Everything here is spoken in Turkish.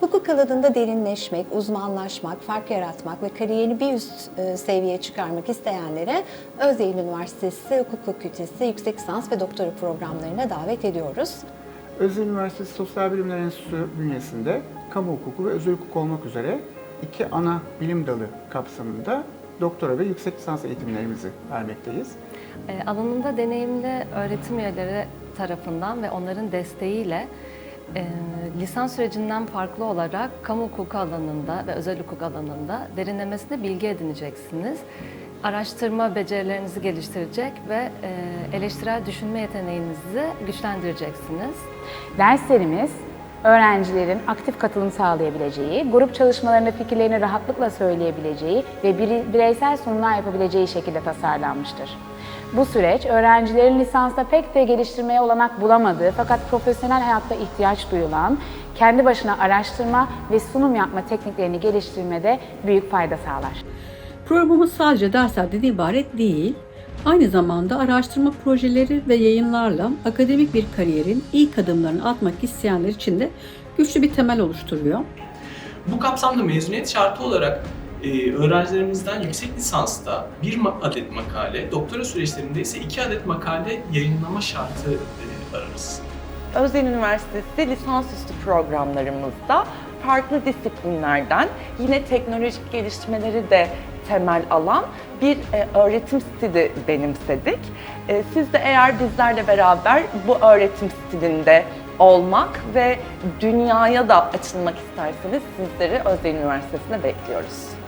Hukuk alanında derinleşmek, uzmanlaşmak, fark yaratmak ve kariyerini bir üst e, seviyeye çıkarmak isteyenlere Özyeğin Üniversitesi Hukuk Fakültesi yüksek lisans ve doktora programlarına davet ediyoruz. Özyeğin Üniversitesi Sosyal Bilimler Enstitüsü bünyesinde kamu hukuku ve özel hukuk olmak üzere iki ana bilim dalı kapsamında doktora ve yüksek lisans eğitimlerimizi vermekteyiz. E, Alanında deneyimli öğretim üyeleri tarafından ve onların desteğiyle e, lisans sürecinden farklı olarak kamu hukuku alanında ve özel hukuk alanında derinlemesine bilgi edineceksiniz. Araştırma becerilerinizi geliştirecek ve e, eleştirel düşünme yeteneğinizi güçlendireceksiniz. Derslerimiz öğrencilerin aktif katılım sağlayabileceği, grup çalışmalarında fikirlerini rahatlıkla söyleyebileceği ve bire- bireysel sunumlar yapabileceği şekilde tasarlanmıştır. Bu süreç öğrencilerin lisansta pek de geliştirmeye olanak bulamadığı fakat profesyonel hayatta ihtiyaç duyulan kendi başına araştırma ve sunum yapma tekniklerini geliştirmede büyük fayda sağlar. Programımız sadece derslerden ibaret değil, aynı zamanda araştırma projeleri ve yayınlarla akademik bir kariyerin ilk adımlarını atmak isteyenler için de güçlü bir temel oluşturuyor. Bu kapsamda mezuniyet şartı olarak e, öğrencilerimizden yüksek lisansta bir adet makale, doktora süreçlerinde ise iki adet makale yayınlama şartı e, ararız. Özyeğin Üniversitesi lisansüstü programlarımızda farklı disiplinlerden yine teknolojik gelişmeleri de temel alan bir e, öğretim stili benimsedik. E, siz de eğer bizlerle beraber bu öğretim stilinde olmak ve dünyaya da açılmak isterseniz sizleri Özyeğin Üniversitesi'ne bekliyoruz.